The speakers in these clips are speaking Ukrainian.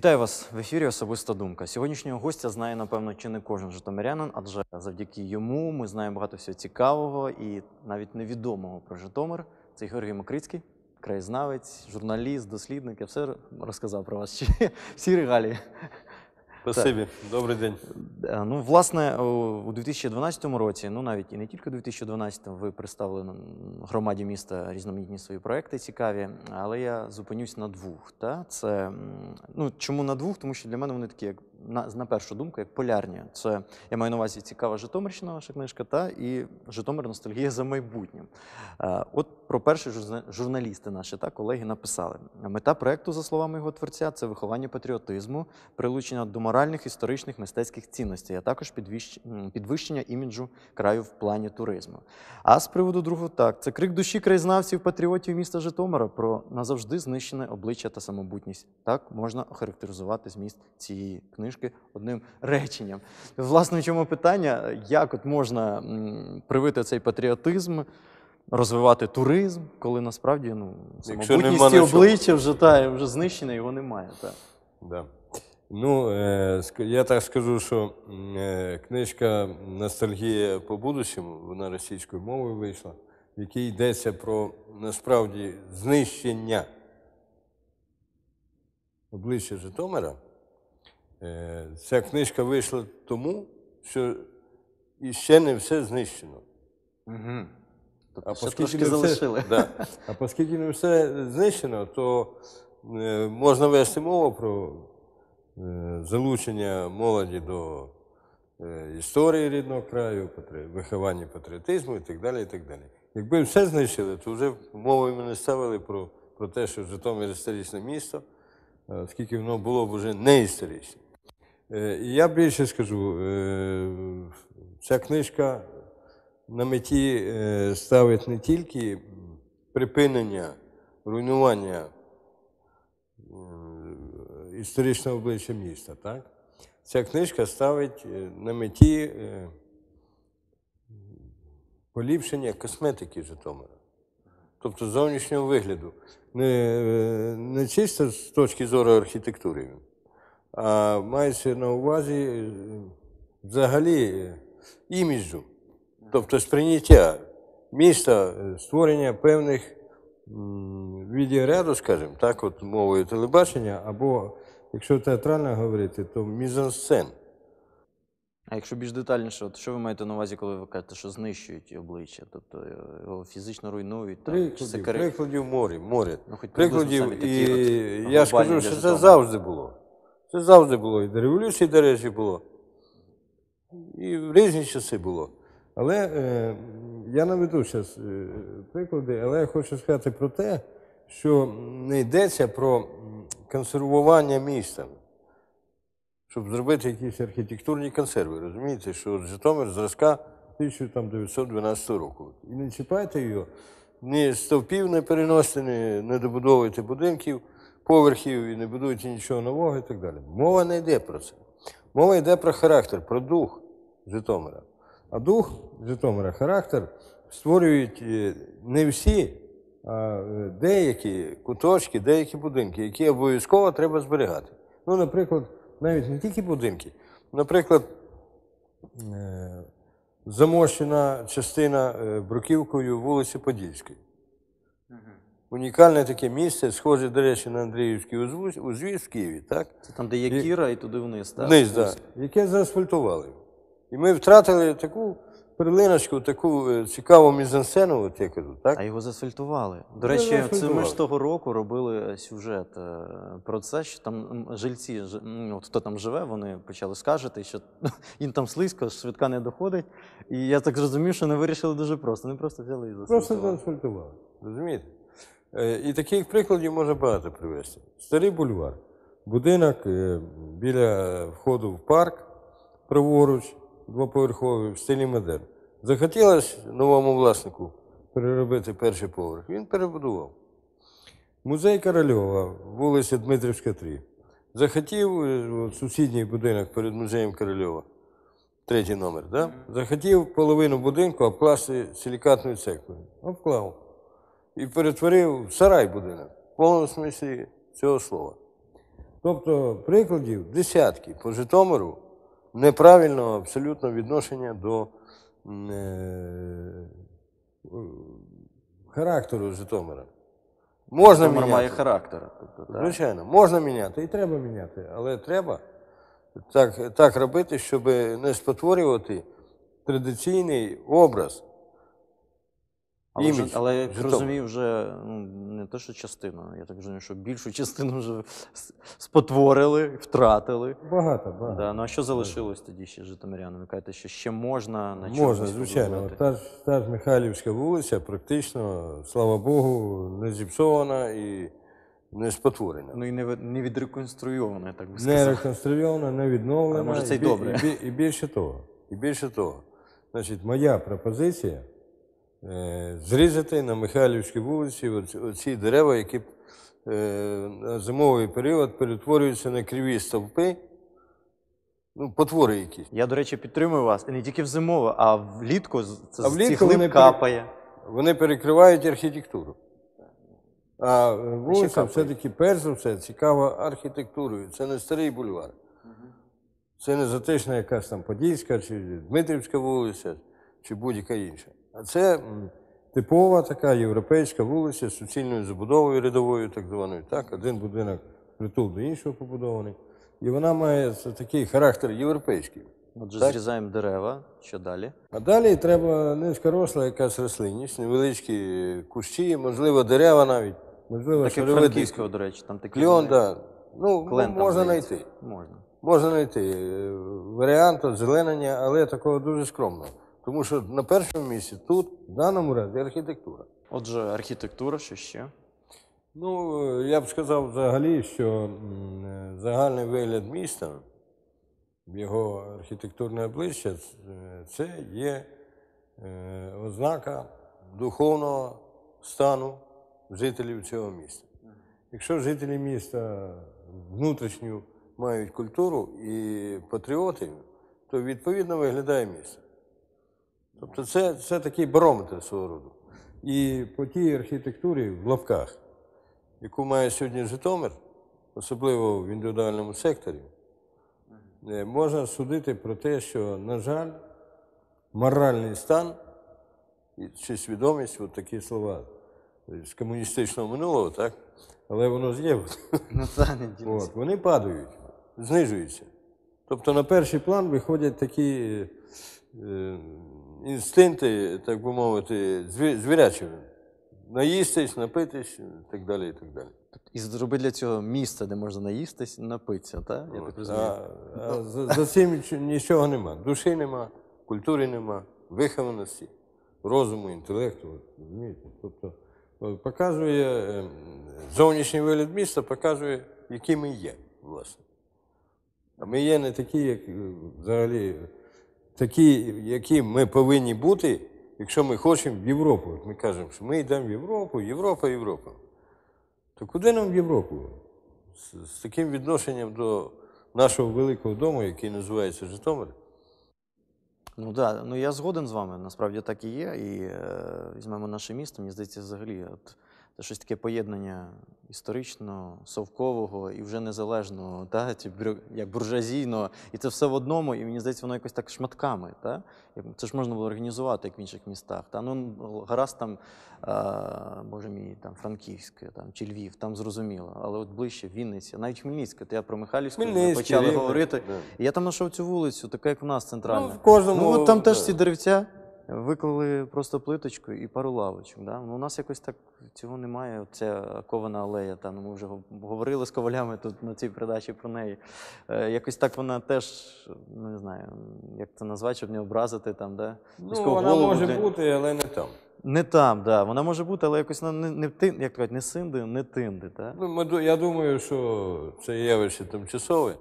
Вітаю вас в ефірі Особиста думка. Сьогоднішнього гостя знає, напевно, чи не кожен житомирянин, адже завдяки йому ми знаємо багато всього цікавого і навіть невідомого про Житомир. Це Георгій Макрицький, краєзнавець, журналіст, дослідник. Я все розказав про вас. Всі регалії. Спасибі, добрий день. Е, Ну, власне, у 2012 році, ну навіть і не тільки у 2012, ви представили громаді міста різноманітні свої проекти цікаві, але я зупинюсь на двох. Та? Це, ну, чому на двох? Тому що для мене вони такі, як на, на першу думку, як полярні. Це я маю на увазі цікава Житомирщина, ваша книжка, та і Житомир ностальгія за майбутнім. Е, От про журна- журналісти наші та колеги написали. Мета проекту, за словами його творця, це виховання патріотизму, прилучення до моральних, історичних, мистецьких цінностей, а також підвищення іміджу краю в плані туризму. А з приводу другого, так, це крик душі краєзнавців, патріотів міста Житомира про назавжди знищене обличчя та самобутність. Так можна охарактеризувати зміст цієї книжки одним реченням. Власне, чому питання? Як от можна привити цей патріотизм? Розвивати туризм, коли насправді ну, Якщо самобутність нема і на що. обличчя вже, та, вже знищене, його немає. Так. Да. Ну, е, ск- я так скажу, що м, е, книжка Ностальгія по будущому, вона російською мовою вийшла, в якій йдеться про насправді знищення обличчя Житомира. Е, ця книжка вийшла тому, що іще не все знищено. Угу. А ще оскільки трошки залишили. Да. А оскільки не все знищено, то е, можна вести мову про е, залучення молоді до е, історії рідного краю, патри- виховання патріотизму і так далі. І так далі. Якби все знищили, то вже мови ми не ставили про, про те, що Житомир історичне місто, е, оскільки воно було б вже не історичне. Е, І я більше скажу, е, ця книжка на меті е, ставить не тільки припинення руйнування е, історичного обличчя міста, так? Ця книжка ставить е, на меті поліпшення косметики Житомира, тобто зовнішнього вигляду. Не, не чисто з точки зору архітектури, а мається на увазі взагалі іміджу, тобто сприйняття міста, е, створення певних відеоряду, скажімо, так, от мовою телебачення, або, якщо театрально говорити, то мізансцен. А якщо більш детальніше, от що ви маєте на увазі, коли ви кажете, що знищують обличчя? Тобто е, його фізично руйнують? Там, Прикладів, кари- прикладів море, море. Ну, хоч Прикладів, самі такі і от я скажу, що це завжди було. Це завжди було. І до революції, до речі, було. І в різні часи було. Але е, я наведу зараз е, приклади, але я хочу сказати про те, що не йдеться про консервування міста, щоб зробити якісь архітектурні консерви. Розумієте, що Житомир зразка 1912 року. І не чіпайте його, ні стовпів не переносите, не, не добудовуйте будинків, поверхів і не будуйте нічого нового і так далі. Мова не йде про це. Мова йде про характер, про дух Житомира. А дух Житомира, характер створюють е, не всі, а е, деякі куточки, деякі будинки, які обов'язково треба зберігати. Ну, наприклад, навіть не тільки будинки. Наприклад, е, замощена частина бруківкою вулиці Подільської. Унікальне таке місце, схоже, до речі, на Андріївський узвіз, узвіз в Києві, так? Це там, де є кіра, і туди вниз. Так? Вниз, так. Яке заасфальтували. І ми втратили таку перлиночку, таку е, цікаву мізансцену, от я кажу, так? А його засфальтували. До Ну, речі, це ми ж того року робили сюжет е, про це, що там жильці, от хто там живе, вони почали скаржити, що їм там слизько, швидка не доходить. І я так зрозумів, що не вирішили дуже просто. Вони просто взяли і Просто засфальтували. заасфальтували. Розумієте? Е, І таких прикладів можна багато привести. Старий бульвар. Будинок біля входу в парк, праворуч, двоповерховий, в стилі модерн. Захотілося новому власнику переробити перший поверх. Він перебудував. Музей Корольова, вулиця Дмитрівська, 3. Захотів е, от, сусідній будинок перед музеєм Корольова, третій номер, да? захотів половину будинку обкласти силікатною цеглою. Обклав. І перетворив в сарай будинок, в повному смислі цього слова. Тобто прикладів десятки по Житомиру неправильного абсолютно відношення до е, характеру Житомира. Можна Житомир міняти. має характер. Тобто, так. Звичайно, можна міняти і треба міняти, але треба так, так робити, щоб не спотворювати традиційний образ. Але, вже, але я розумію, вже ну, не те, що частину, я так розумію, що більшу частину вже спотворили, втратили. Багато, багато. Да, ну а що залишилось тоді ще житомирянам? Ви кажете, що ще можна на Можна, звичайно. Та, ж- та ж Михайлівська вулиця практично, слава Богу, не зіпсована і не спотворена. Ну і не, не відреконструйовано, я так би Не реконструйована, не відновлена. А може, це й добре. І, бі- і більше того. І більше того. Значить, моя пропозиція зрізати на Михайлівській вулиці оці, дерева, які е, на зимовий період перетворюються на криві стовпи, ну, потвори якісь. Я, до речі, підтримую вас. І не тільки в зимове, а влітку це, А влітку вони пере- капає. Вони перекривають архітектуру. А е, вулиця все-таки перш за все цікава архітектурою. Це не старий бульвар. Це не затишна якась там Подільська чи Дмитрівська вулиця, чи будь-яка інша. А це типова така європейська вулиця з суцільною забудовою рядовою, так званою. Так? Один будинок притул до іншого побудований. І вона має такий характер європейський. Отже, Так. зрізаємо дерева. Що далі? А далі треба низькоросла якась рослинність, невеличкі кущі, можливо, дерева навіть. Можливо, Так як Франківського, до речі, там такі. кльон, да. Ну, Клен можна знайти. Можна. Можна знайти е, варіант озеленення, але такого дуже скромного. Тому що на першому місці тут, в даному разі, архітектура. Отже, архітектура, що ще? Ну, е, я б сказав взагалі, що е, загальний вигляд міста, його архітектурне обличчя, е, це є ознака духовного стану жителів цього міста. Якщо жителі міста внутрішню мають культуру і патріотів, то відповідно виглядає місто. Тобто це, це такий барометр свого роду. І по тій архітектурі в лапках, яку має сьогодні Житомир, особливо в індивідуальному секторі, е, можна судити про те, що, на жаль, моральний стан чи свідомість, от такі слова з комуністичного минулого, так? Але воно ж є. Ну. От, вони падають, знижуються. Тобто на перший план виходять такі е, інстинкти, так би мовити, зві- звірячі. Наїстись, напитись і так далі. І так далі. І зроби для цього місце, де можна наїстись, напитися, так? Я так розумію. А, а за, за цим нічого нема. Душі нема, культури нема, вихованості, розуму, інтелекту. Розумієте? Тобто показує е, зовнішній вигляд міста, показує, які ми є, власне. А ми є не такі, як е, взагалі, такі, які ми повинні бути, якщо ми хочемо в Європу. От ми кажемо, що ми йдемо в Європу, Європа, Європа. То куди нам в Європу? З, з таким відношенням до нашого великого дому, який називається Житомир. Ну так, ну я згоден з вами, насправді так і є. І е, візьмемо наше місто, мені здається, взагалі, от, це щось таке поєднання історично, совкового і вже незалежного, та, як буржуазійного, і це все в одному, і мені здається, воно якось так шматками. Та? Це ж можна було організувати, як в інших містах. Та? Ну, гаразд там, е, боже мій, там Франківське там, чи Львів, там зрозуміло, але от ближче Вінниця, навіть Хмельницька, то я про Михайлівську ми почали Рівне, говорити. да. І Я там знайшов цю вулицю, така як в нас центральна. Ну, в кожному, Ну, от там теж ці деревця виклали просто плиточку і пару лавочок. Да? Ну, у нас якось так цього немає. Ця кована алея. Та, ну, ми вже говорили з ковалями тут на цій передачі про неї. Е, якось так вона теж, ну не знаю, як це назвати, щоб не образити там, да? Ну, вона голову, може де- бути, але не там. Не там, да. Вона може бути, але якось вона не, не, тин- як кажуть, не синди, не тинди. Та? Ну, ми я думаю, що це явище тимчасове.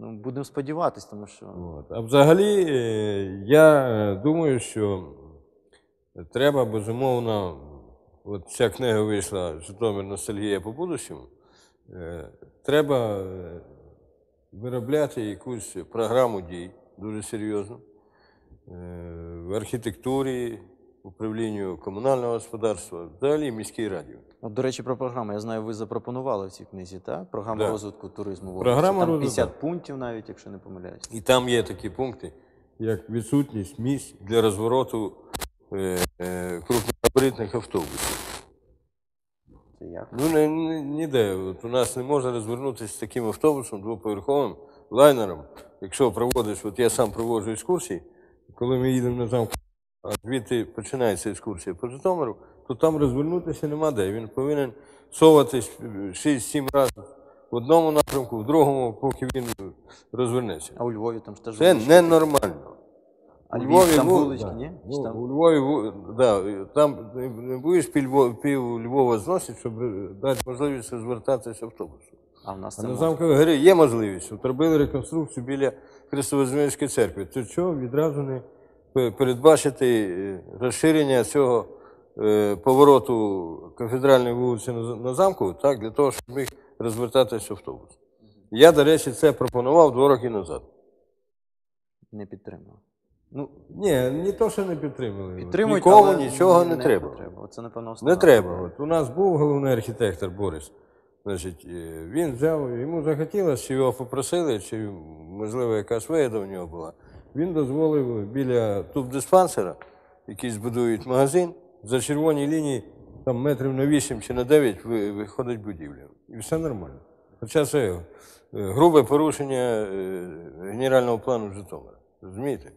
Ну, будемо сподіватися, тому що. От. А взагалі, е, я е, думаю, що треба безумовно, от ця книга вийшла Житомир ностальгія по будущому. е, Треба виробляти якусь програму дій дуже серйозну в архітектурі, управлінню комунального господарства, взагалі міській раді. От, до речі, про програму. Я знаю, ви запропонували в цій книзі, так? Програму Да. розвитку туризму в Програма. Там розвитку. 50 пунктів навіть, якщо не помиляюсь. І там є такі пункти, як відсутність місць для розвороту е, е, крупногабаритних автобусів. Це як? Ну, не, не, ніде. От у нас не можна розвернутися з таким автобусом двоповерховим лайнером. Якщо проводиш, от я сам проводжу екскурсії, коли ми їдемо на замку, звідти починається екскурсія по Житомиру, то там розвернутися нема де. Він повинен соватись е, 6-7 разів в одному напрямку, в другому, поки він розвернеться. А у Львові там ж теж Це ненормально. А У Львові там вулички, да. ні? Ну, там? У Львові, ву- да, там не- будеш пів, Львова- пів Львова зносити, щоб е, дати можливість звертатися автобусом. А в нас А на можна. замковій горі є можливість. От робили реконструкцію біля Христовозвільської церкви. То чого відразу не передбачити е, розширення цього е, повороту кафедральної вулиці на, замку, так, для того, щоб міг розвертатися автобус. Я, до речі, це пропонував два роки назад. Не підтримав. Ну, Ні, не то, що не підтримали. підтримують, Нікому але нічого не, треба. Оце, напевно, Не треба. От у нас був головний архітектор Борис. Значить, е, він взяв, йому захотілося, чи його попросили, чи, можливо, якась вигода в нього була. Він дозволив біля тубдиспансера, який збудують магазин, за червоній лінії, там метрів на 8 чи на 9 виходить будівля. І все нормально. Хоча це е, грубе порушення е, генерального плану Житомира. Розумієте?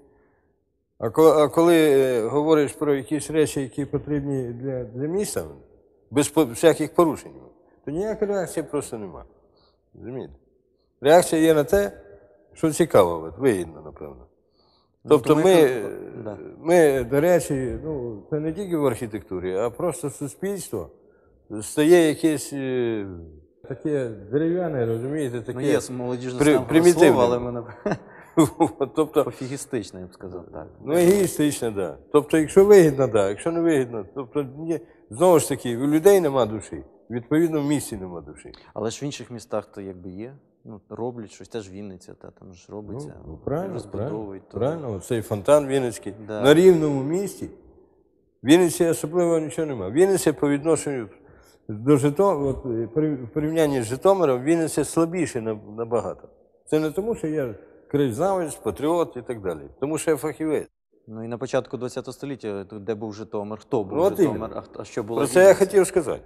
А коли, е, говориш про якісь речі, які потрібні для, для міста, без всяких порушень, то ніякої реакції просто нема. Розумієте? Реакція є на те, що цікаво, вигідно, напевно. Тобто ми, е, да. ми, до речі, ну, це не тільки в архітектурі, а просто суспільство стає якесь е, таке дерев'яне, розумієте, таке. Ну, є молодіжне при- примітивне. слово, але мене тобто, пофігістичне, я б сказав так. Ну, егоїстично, так. Да. Тобто, якщо вигідно, так. Да. Якщо не вигідно, тобто ні, знову ж таки, у людей нема душі. Відповідно, в місті нема душі. Але ж в інших містах то якби є. Ну, роблять щось, теж Вінниця, та там ж робиться. Ну, правильно, правильно, розбудовують. то- правильно. Оцей фонтан Вінницький. Да. На рівному місті. В Вінниці особливо нічого немає. Вінниця по відношенню до Житомира, от, е, при- в порівнянні з Житомиром, Вінниця слабіше на- набагато. Це не тому, що я краєзнавець, патріот і так далі. Тому що я фахівець. Ну і на початку ХХ століття, тут де був Житомир, хто був Ну, от Житомир, а, а що було? Про це я хотів сказати.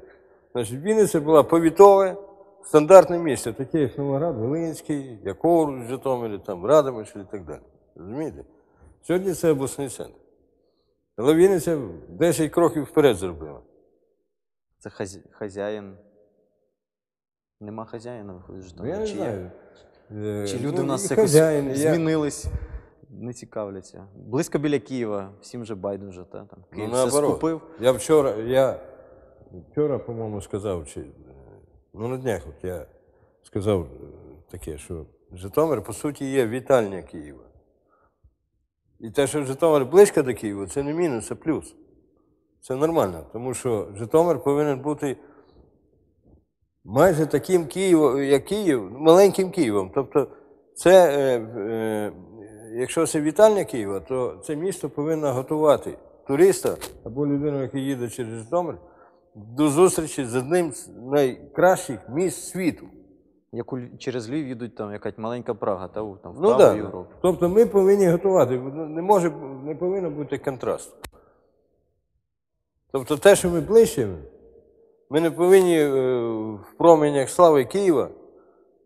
Значить, Вінниця була повітове, стандартне місце, таке як Новоград, Волинський, як Овруч, в Житомирі, там, Радомишль і так далі. Розумієте? Сьогодні це обласний центр. Але Вінниця 10 кроків вперед зробила. Це хазя... хазяїн. Нема хазяїна, виходить, Ну, Житомир. я не чи, є? знаю. Е, чи люди ну, в нас і якось хазяїни, я- змінились, не цікавляться. Близько біля Києва, всім же байдуже, та? там Ну, Київ все наоборот. скупив. Я вчора, я вчора, по-моєму, сказав, чи, ну на днях от я сказав е, таке, що Житомир, по суті, є вітальня Києва. І те, що Житомир близько до Києва, це не мінус, це плюс. Це нормально, тому що Житомир повинен бути майже таким Києвом, як Київ, маленьким Києвом. Тобто, це, е, е, якщо це вітальня Києва, то це місто повинно готувати туриста або людину, яка їде через Житомир, до зустрічі з одним з найкращих міст світу. Як у через Львів їдуть там якась маленька Прага, та у- там Ну вправо в Європу. Тобто ми повинні готувати. Не може, не повинно бути контрасту. Тобто те, що ми ближче, ми не повинні е, в променях слави Києва,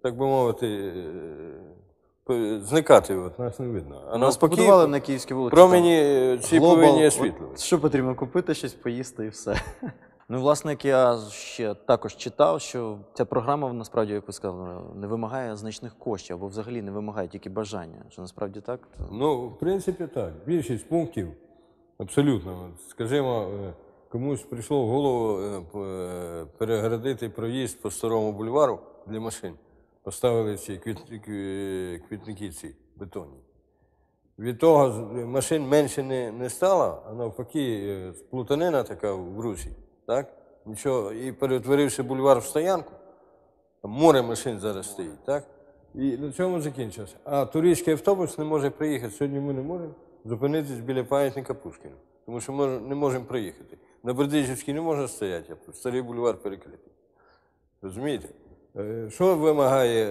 так би мовити, е, п- зникати, от нас не видно. А Нас навпаки, побудували на Київській вулиці. промені е, ці повинні от освітлювати. Що потрібно купити, щось поїсти і все. Ну, власне, як я ще також читав, що ця програма насправді, як ви сказали, не вимагає значних коштів або взагалі не вимагає тільки бажання. Що насправді так? Ну, в принципі, так. Більшість пунктів абсолютно. Скажімо, е, комусь прийшло в голову е, е, перегородити проїзд по старому бульвару для машин. Поставили ці квіт- квітники ці бетонні. Від того машин менше не, не стало, а навпаки, плутанина така в русі. Так? Нічого. І перетворивши бульвар в стоянку, там море машин зараз стоїть, так? І на цьому закінчилося. А туристський автобус не може приїхати. Сьогодні ми не можемо зупинитись біля пам'ятника Пушкіна. тому що ми не можемо проїхати. На Бердичівській не можна стояти, а старий бульвар перекритий. Розумієте? Е, Що вимагає,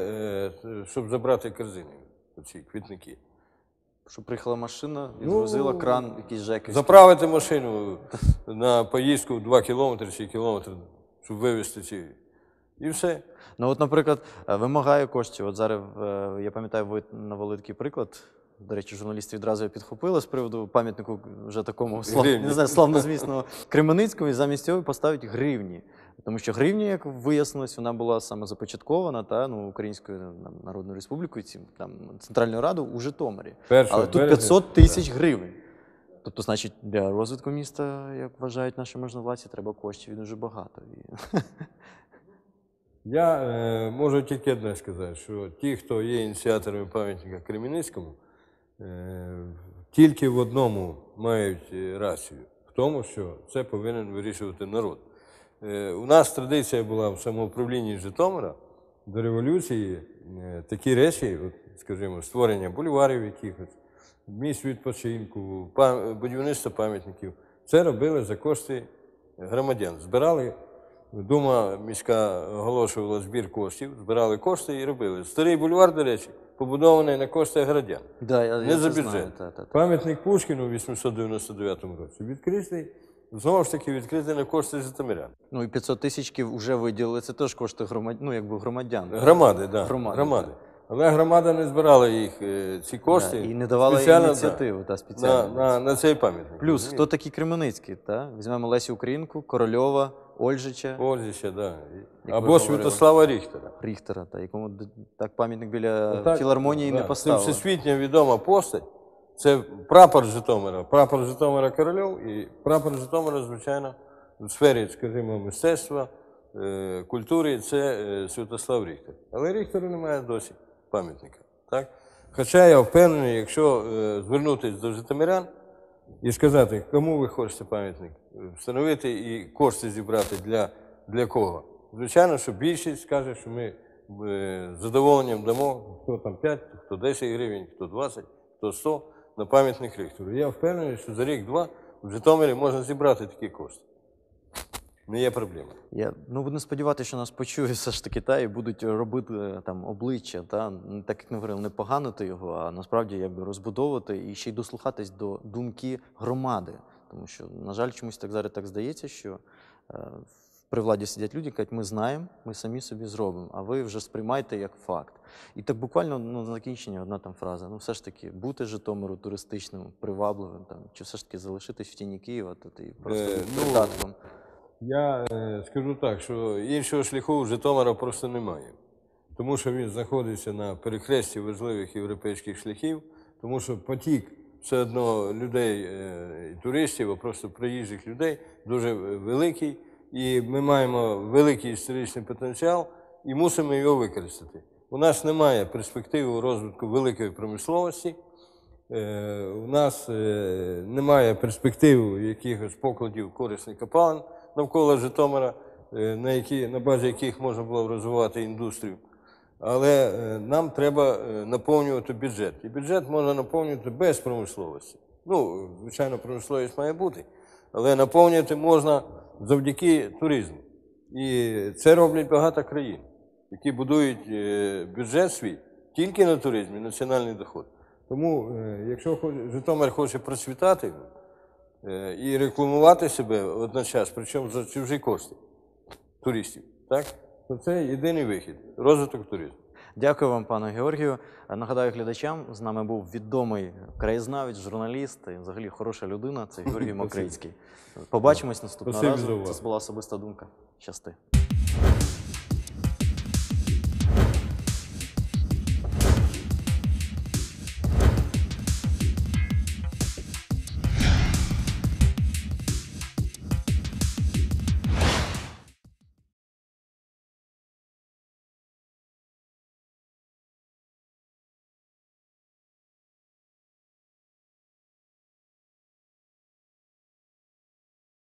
е, щоб забрати корзини, оці квітники? Щоб приїхала машина, Ну, відвозила кран, якийсь жеки. Заправити машину на поїздку 2 кілометри чи кілометр, щоб вивезти ці. І все. Ну, от, наприклад, е, вимагає коштів. От зараз е, я пам'ятаю, ви навели такий приклад. До речі, журналісти відразу підхопили з приводу пам'ятнику вже такому слав... Не знаю, славнозвісного Кременицькому, і замість цього поставить гривні. Тому що гривня, як вияснилось, вона була саме започаткована та, ну, Українською там, Народною Республікою, цим, там, Центральною Радою у Житомирі. Першого Але тут 500 тисяч гривень. Тобто, значить, для розвитку міста, як вважають наші можновладці, треба коштів і дуже багато. Я е, можу тільки одне сказати, що ті, хто є ініціаторами пам'ятника Кремінницькому, тільки в одному мають е, рацію, в тому, що це повинен вирішувати народ. Е, у нас традиція була в самоуправлінні Житомира до революції е, такі речі, от, скажімо, створення бульварів якихось, місць відпочинку, будівництво пам'ятників. Це робили за кошти громадян. Збирали Дума міська оголошувала збір коштів, збирали кошти і робили. Старий бульвар, до речі, побудований на кошти городян. Да, я, Не я за це бюджет. знаю. Та, та, та. Пам'ятник Пушкіну у 899 році відкритий, знову ж таки відкритий на кошти житомирян. Ну і 500 тисячків вже виділили, це теж кошти громад... ну, якби громадян. Громади, да. Громади, громади. Але громада не збирала їх, е, ці кошти. Да, і не давала спеціально, ініціативу, та, спеціально. на, на, на цей пам'ятник. Плюс, хто такі Кременицькі, та? Візьмемо Лесю Українку, Корольова, Ольжича, Ольжича, да. Або. Святослава Ріхтера. Ріхтера, та, якому так пам'ятник біля Ну, Так, філармонії да, не Це поставили. всесвітньо відома постать. Це прапор Житомира, прапор Житомира Корольов і прапор Житомира, звичайно, в сфері, скажімо, мистецтва, е, культури це е, Святослав Ріхтер. Але Ріхтеру немає досі пам'ятника. Так? Хоча я впевнений, якщо е, звернутися до житомирян і сказати, кому ви хочете пам'ятник встановити і кошти зібрати для, для кого. Звичайно, що більшість скаже, що ми е, з задоволенням дамо, хто там 5, хто 10 гривень, хто 20, хто 100 на пам'ятник Рихтеру. Я впевнений, що за рік-два в Житомирі можна зібрати такі кошти. Не є проблема. Я ну буду сподіватися, що нас почують все ж таки та і будуть робити е, там обличчя, та так як ми говорили, не поганити його, а насправді якби розбудовувати і ще й дослухатись до думки громади. Тому що, на жаль, чомусь так зараз так здається, що е, при владі сидять люди, кажуть, ми знаємо, ми самі собі зробимо, а ви вже сприймайте як факт. І так буквально ну, на закінчення одна там фраза. Ну, все ж таки, бути Житомиру туристичним, привабливим, там, чи все ж таки залишитись в тіні Києва, тут і просто Е, ну, придатком. Я е, скажу так, що іншого шляху Житомира просто немає. Тому що він знаходиться на перехресті важливих європейських шляхів, тому що потік все одно людей, е, туристів, а просто приїжджих людей дуже великий, і ми маємо великий історичний потенціал і мусимо його використати. У нас немає перспективи розвитку великої промисловості. Е, У нас е, немає перспектив якихось покладів корисних копалин навколо Житомира, е, на, які, на базі яких можна було б розвивати індустрію. Але е, нам треба е, наповнювати бюджет. І бюджет можна наповнювати без промисловості. Ну, звичайно, промисловість має бути, але наповнювати можна завдяки туризму. І це роблять багато країн, які будують бюджет свій тільки на туризмі, національний доход. Тому, якщо Житомир хоче процвітати і рекламувати себе водночас, причому за чужі кошти туристів, так? то це єдиний вихід розвиток туризму. Дякую вам, пане Георгію. Е, Нагадаю глядачам, з нами був відомий краєзнавець, журналіст і взагалі хороша людина. Це Георгій Мокрицький. Побачимось наступного разу. Це була особиста думка. Щасти.